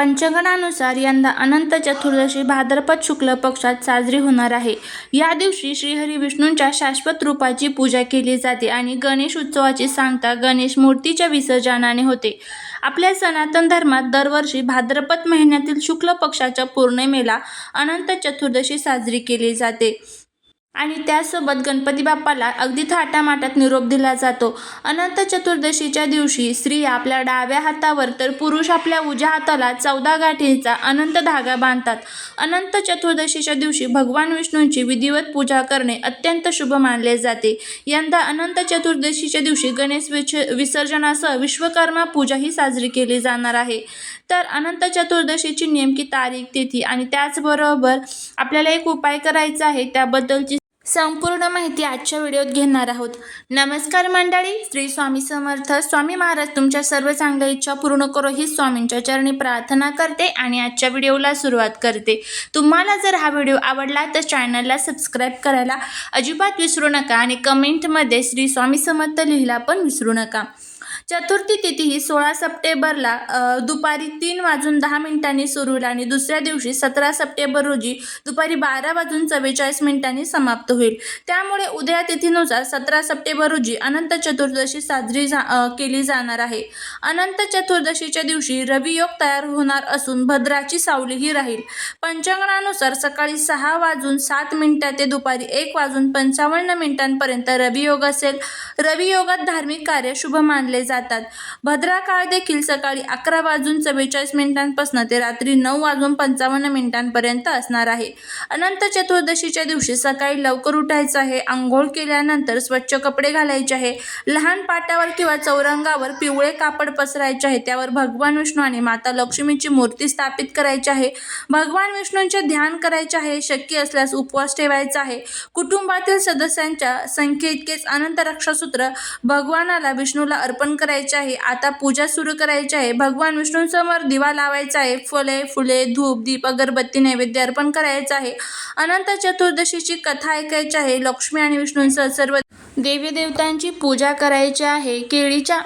पंचगणानुसार यंदा अनंत चतुर्दशी भाद्रपद शुक्ल पक्षात साजरी होणार आहे. या दिवशी श्रीहरी विष्णूंच्या शाश्वत रूपाची पूजा केली जाते आणि गणेश उत्सवाची सांगता गणेश मूर्तीच्या विसर्जनाने होते. आपल्या सनातन धर्मात दरवर्षी भाद्रपद महिन्यातील शुक्ल पक्षाच्या पौर्णिमेला अनंत चतुर्दशी साजरी केली जाते. आणि त्यासोबत गणपती बाप्पाला अगदी थाटामाटात निरोप दिला जातो. अनंत चतुर्दशीच्या दिवशी स्त्रिया आपल्या डाव्या हातावर तर पुरुष आपल्या उजव्या हाताला चौदा गाठींचा अनंत धागा बांधतात. अनंत चतुर्दशीच्या दिवशी भगवान विष्णूंची विधिवत पूजा करणे अत्यंत शुभ मानले जाते. यंदा अनंत चतुर्दशीच्या दिवशी गणेश विच विसर्जनासह विश्वकर्मा पूजा ही साजरी केली जाणार आहे. तर अनंत चतुर्दशीची नेमकी तारीख तिथी आणि त्याचबरोबर आपल्याला एक उपाय करायचा आहे त्याबद्दलची संपूर्ण माहिती आजच्या व्हिडिओत घेणार आहोत. नमस्कार मंडळी श्री स्वामी समर्थ. स्वामी महाराज तुमच्या सर्व चांगल्या इच्छा पूर्ण करो ही स्वामींच्या चरणी प्रार्थना करते आणि आजच्या व्हिडिओला सुरुवात करते. तुम्हाला जर हा व्हिडिओ आवडला तर चॅनलला सबस्क्राईब करायला अजिबात विसरू नका आणि कमेंटमध्ये श्री स्वामी समर्थ लिहिला पण विसरू नका. चतुर्थी तिथी ही सोळा सप्टेंबरला दुपारी तीन वाजून दहा मिनिटांनी सुरू होईल आणि दुसऱ्या दिवशी सतरा सप्टेंबर रोजी दुपारी बारा वाजून चव्वेचाळीस मिनिटांनी समाप्त होईल. त्यामुळे उद्या तिथीनुसार सतरा सप्टेंबर रोजी अनंत चतुर्दशी साजरी जा केली जाणार आहे. अनंत चतुर्दशीच्या दिवशी रवियोग तयार होणार असून भद्राची सावलीही राहील. पंचांगणानुसार सकाळी सहा वाजून सात मिनिटात ते दुपारी एक वाजून पंचावन्न मिनिटांपर्यंत रवियोग असेल. रवियोगात धार्मिक कार्य शुभ मानले जातात. भद्रा काळ देखील सकाळी अकरा वाजून चव्वेचाळीस मिनिटांपासून ते रात्री नऊ वाजून पंचावन्न मिनिटांपर्यंत असणार आहे. अनंत चतुर्दशीच्या दिवशी सकाळी लवकर उठायचं आहे. आंघोळ केल्यानंतर स्वच्छ कपडे घालायचे आहे. लहान पाटावर किंवा चौरंगावर पिवळे कापड पसरायचे आहे. त्यावर भगवान विष्णू आणि माता लक्ष्मीची मूर्ती स्थापित करायची आहे. भगवान विष्णूंचे ध्यान करायचे आहे. शक्य असल्यास उपवास ठेवायचा आहे. कुटुंबातील सदस्यांच्या संख्येइतकेच अनंत रक्षासूत्र भगवानाला विष्णूला अर्पण करायचे आहे. आता पूजा सुरू करायची आहे. भगवान विष्णूंसमोर दिवा लावायचा आहे. फळे फुले धूप दीप अगरबत्ती नैवेद्य अर्पण करायचं आहे. अनंत चतुर्दशीची कथा ऐकायची आहे. लक्ष्मी आणि विष्णूंसह सर्व देवी देवतांची पूजा करायची आहे. केळीच्या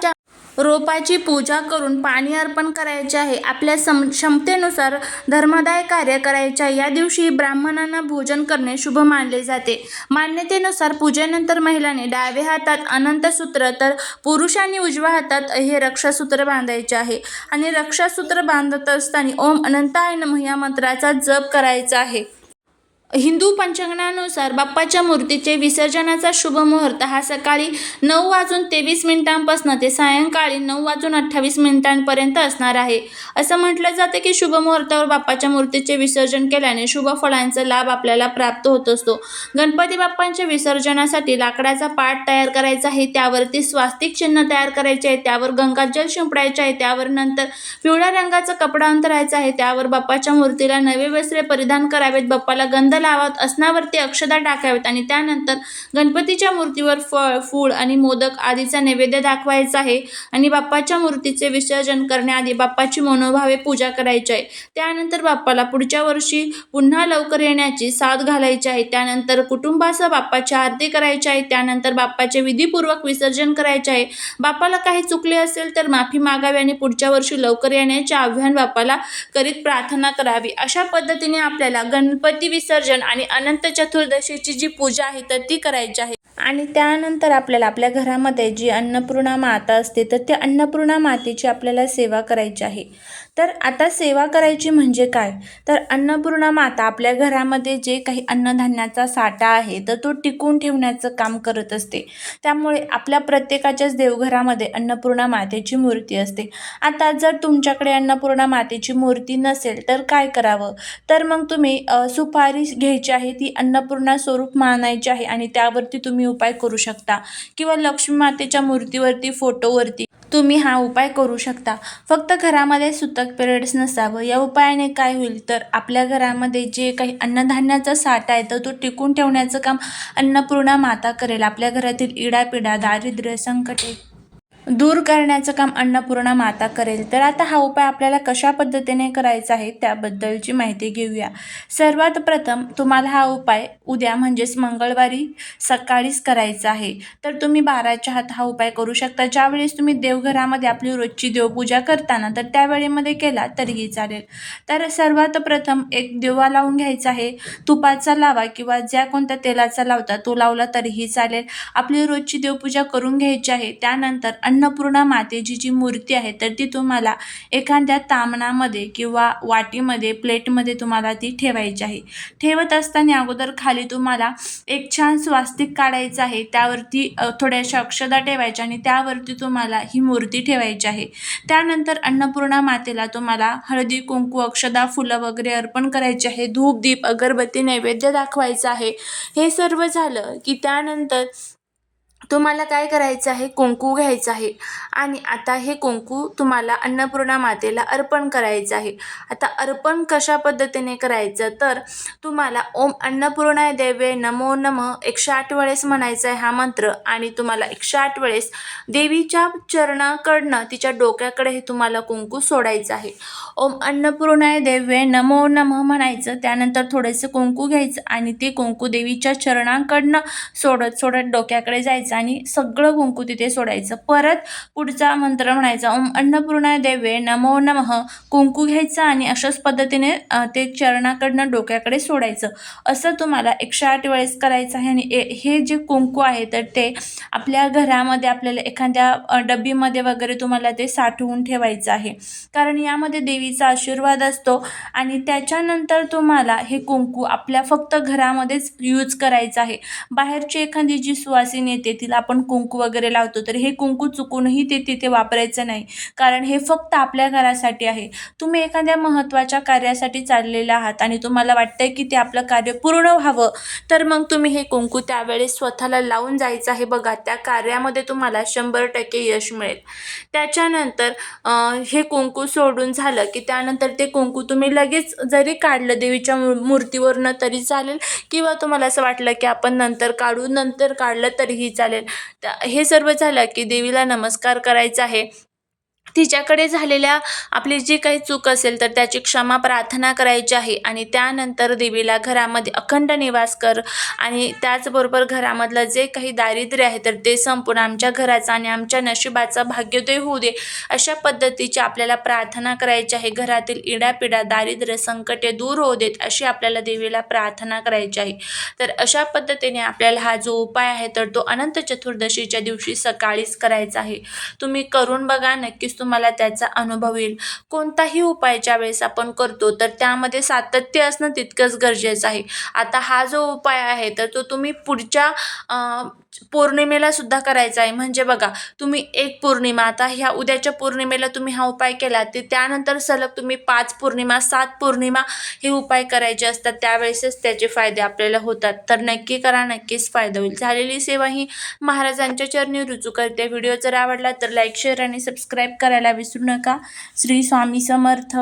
रोपाची पूजा करून पाणी अर्पण करायचे आहे. आपल्या सम क्षमतेनुसार धर्मदाय कार्य करायचे आहे या दिवशी ब्राह्मणांना भोजन करणे शुभ मानले जाते. मान्यतेनुसार पूजेनंतर महिलांनी डावे हातात अनंतसूत्र तर पुरुषांनी उजव्या हातात हे रक्षासूत्र बांधायचे आहे. आणि रक्षासूत्र बांधत असताना ओम अनंताय नमः या मंत्राचा जप करायचा आहे. हिंदू पंचांगणानुसार बाप्पाच्या मूर्तीचे विसर्जनाचा शुभ मुहूर्त हा सकाळी नऊ वाजून तेवीस मिनिटांपासून ते सायंकाळी नऊ वाजून अठ्ठावीस मिनिटांपर्यंत असणार आहे. असं म्हटलं जातं की शुभ मुहूर्तावर बाप्पाच्या मूर्तीचे विसर्जन केल्याने शुभ फळांचा लाभ आपल्याला प्राप्त होत असतो. गणपती बाप्पांच्या विसर्जनासाठी लाकडाचा पाट तयार करायचा आहे त्यावरती स्वास्तिक चिन्ह तयार करायचे आहे त्यावर गंगाजल शिंपडायचे आहे त्यावर नंतर पिवळ्या रंगाचा कपडा अंतरायचा आहे त्यावर बाप्पाच्या मूर्तीला नवे वस्त्रे परिधान करावेत बाप्पाला गंध लावात आसनावरती अक्षदा टाकावेत आणि त्यानंतर गणपतीच्या मूर्तीवर फळ फूळ आणि मोदक आदीचा नैवेद्य दाखवायचा आहे आणि बाप्पाच्या मूर्तीचे विसर्जन करण्याआधी बाप्पाची मनोभावे पूजा करायची आहे. त्यानंतर बाप्पाला पुढच्या वर्षी पुन्हा लवकर येण्याची साथ घालायची आहे. त्यानंतर कुटुंबासह बाप्पाची आरती करायची आहे. त्यानंतर बाप्पाचे विधीपूर्वक विसर्जन करायचे आहे. बाप्पाला काही चुकले असेल तर माफी मागावी आणि पुढच्या वर्षी लवकर येण्याचे आव्हान बाप्पाला करीत प्रार्थना करावी. अशा पद्धतीने आपल्याला गणपती विसर्जन आणि अनंत चतुर्दशीची जी पूजा आहे तर ती करायची आहे. आणि त्यानंतर आपल्याला आपल्या घरामध्ये जी अन्नपूर्णा माता असते तर त्या अन्नपूर्णा मातेची आपल्याला सेवा करायची आहे. तर आता सेवा करायची म्हणजे काय? तर अन्नपूर्णा माता आपल्या घरामध्ये जे काही अन्नधान्याचा साठा आहे तर तो टिकून ठेवण्याचं काम करत असते. त्यामुळे आपल्या प्रत्येकाच्याच देवघरामध्ये अन्नपूर्णा मातेची मूर्ती असते. आता जर तुमच्याकडे अन्नपूर्णा मातेची मूर्ती नसेल तर काय करावं? तर मग तुम्ही सुपारी घ्यायची आहे ती अन्नपूर्णा स्वरूप मानायची आहे आणि त्यावरती तुम्ही उपाय करू शकता. किंवा लक्ष्मी मातेच्या मूर्तीवरती फोटोवरती तुम्ही हा उपाय करू शकता. फक्त घरामध्ये सुतक पिरियड्स नसावं. या उपायाने काय होईल? तर आपल्या घरामध्ये जे काही अन्नधान्याचा साठा आहे तर तो टिकून ठेवण्याचं काम अन्नपूर्णा माता करेल. आपल्या घरातील इडापिडा दारिद्र्य संकटे दूर करण्याचं काम अन्नपूर्णा माता करेल. तर आता हा उपाय आपल्याला कशा पद्धतीने करायचा आहे त्याबद्दलची माहिती घेऊया. सर्वात प्रथम तुम्हाला हा उपाय उद्या म्हणजेच मंगळवारी सकाळीच करायचा आहे. तर तुम्ही बाराच्या हात हा उपाय करू शकता. ज्यावेळेस तुम्ही देवघरामध्ये आपली रोजची देवपूजा करताना तर त्यावेळेमध्ये केला तरीही चालेल. तर सर्वात प्रथम एक दिवा लावून घ्यायचा आहे. तुपाचा लावा किंवा ज्या कोणत्या तेलाचा लावता तो लावला तरीही चालेल. आपली रोजची देवपूजा करून घ्यायची आहे. त्यानंतर अन्नपूर्णा मातेची जी मूर्ती आहे तर ती तुम्हाला एखाद्या तामणामध्ये किंवा वाटीमध्ये प्लेटमध्ये तुम्हाला ती ठेवायची आहे. ठेवत असताना अगोदर खाली तुम्हाला एक छान स्वास्तिक काढायचं आहे. त्यावरती थोड्याशा अक्षदा ठेवायच्या आणि त्यावरती तुम्हाला ही मूर्ती ठेवायची आहे. त्यानंतर अन्नपूर्णा मातेला तुम्हाला हळदी कुंकू अक्षदा फुलं वगैरे अर्पण करायची आहे. धूप दीप अगरबत्ती नैवेद्य दाखवायचं आहे. हे सर्व झालं की त्यानंतर तुम्हाला काय करायचं आहे? कुंकू घ्यायचं आहे. आणि आता हे कुंकू तुम्हाला अन्नपूर्णा मातेला अर्पण करायचं आहे. आता अर्पण कशा पद्धतीने करायचं? तर तुम्हाला ओम अन्नपूर्णाय देवे नमो नम एकशे आठ वेळेस म्हणायचा आहे हा मंत्र. आणि तुम्हाला एकशे आठ वेळेस देवीच्या चरणाकडनं तिच्या डोक्याकडे हे तुम्हाला कुंकू सोडायचं आहे. ओम अन्नपूर्णाय देवे नमो नम म्हणायचं. त्यानंतर थोडंसं कुंकू घ्यायचं आणि ते कुंकू देवीच्या चरणांकडनं सोडत सोडत डोक्याकडे जायचं. आणि सगळं कुंकू तिथे सोडायचं. परत पुढचा मंत्र म्हणायचा ओम अन्नपूर्णा देवे नमो नमः. कुंकू घ्यायचं आणि अशाच पद्धतीने ते चरणाकडनं डोक्याकडे सोडायचं. असं तुम्हाला एकशे आठ वेळेस करायचं आहे आणि ए- हे जे कुंकू आहे तर ते आपल्या घरामध्ये आपल्याला एखाद्या डब्बीमध्ये वगैरे तुम्हाला ते साठवून ठेवायचं आहे. कारण यामध्ये देवीचा आशीर्वाद असतो आणि त्याच्यानंतर तुम्हाला हे कुंकू आपल्या फक्त घरामध्येच यूज करायचं आहे. बाहेरची एखादी जी सुवासिनी येते तिला आपण कुंकू वगैरे लावतो तर हे कुंकू चुकूनही ते तिथे वापरायचं नाही. कारण हे फक्त आपल्या घरासाठी आहे. तुम्ही एखाद्या महत्त्वाच्या कार्यासाठी चाललेले आहात आणि तुम्हाला वाटतंय की ते आपलं कार्य पूर्ण व्हावं तर मग तुम्ही हे कुंकू त्यावेळेस स्वतःला लावून जायचं आहे बघा. त्या कार्यामध्ये तुम्हाला शंभर टक्के यश मिळेल. त्याच्यानंतर हे कुंकू सोडून झालं की त्यानंतर ते कुंकू तुम्ही लगेच जरी काढलं देवीच्या मू मूर्तीवरनं तरी चालेल किंवा तुम्हाला असं वाटलं की आपण नंतर काढू नंतर काढलं तरीही चालेल. त्या- हे सर्व झालं की देवीला नमस्कार करायचा आहे. तिच्याकडे झालेल्या आपली जी काही चूक असेल तर त्याची क्षमा प्रार्थना करायची आहे. आणि त्यानंतर देवीला घरामध्ये अखंड निवास कर. आणि त्याचबरोबर घरामधलं जे काही दारिद्र्य आहे तर ते संपून आमच्या घराचा आणि आमच्या नशिबाचा भाग्योदय होऊ दे. अशा पद्धतीची आपल्याला प्रार्थना करायची आहे. घरातील इडापिडा दारिद्र्य संकटे दूर होऊ देत अशी आपल्याला देवीला प्रार्थना करायची आहे. तर अशा पद्धतीने आपल्याला हा जो उपाय आहे तर तो अनंत चतुर्दशीच्या दिवशी सकाळीच करायचा आहे. तुम्ही करून बघा. नक्कीच तुम्हाला त्याचा अनुभव येईल. कोणताही उपाय ज्या वेळेस आपण करतो तर त्यामध्ये सातत्य असणं तितकंच गरजेचं आहे. आता हा जो उपाय आहे तर तो तुम्ही पुढच्या पौर्णिमेला सुद्धा करायचा आहे. म्हणजे बघा तुम्ही एक पौर्णिमा आता ह्या उद्याच्या पौर्णिमेला तुम्ही हा उपाय केला ते त्यानंतर सलग तुम्ही पाच पौर्णिमा सात पौर्णिमा हे उपाय करायचे असतात. त्यावेळेसच त्याचे फायदे आपल्याला होतात. तर नक्की करा नक्कीच फायदा होईल. झालेली सेवा ही महाराजांच्या चरणी रुजू करते. व्हिडिओ जर आवडला तर लाईक शेअर आणि सबस्क्राईब करायला विसरू नका. श्री स्वामी समर्थ.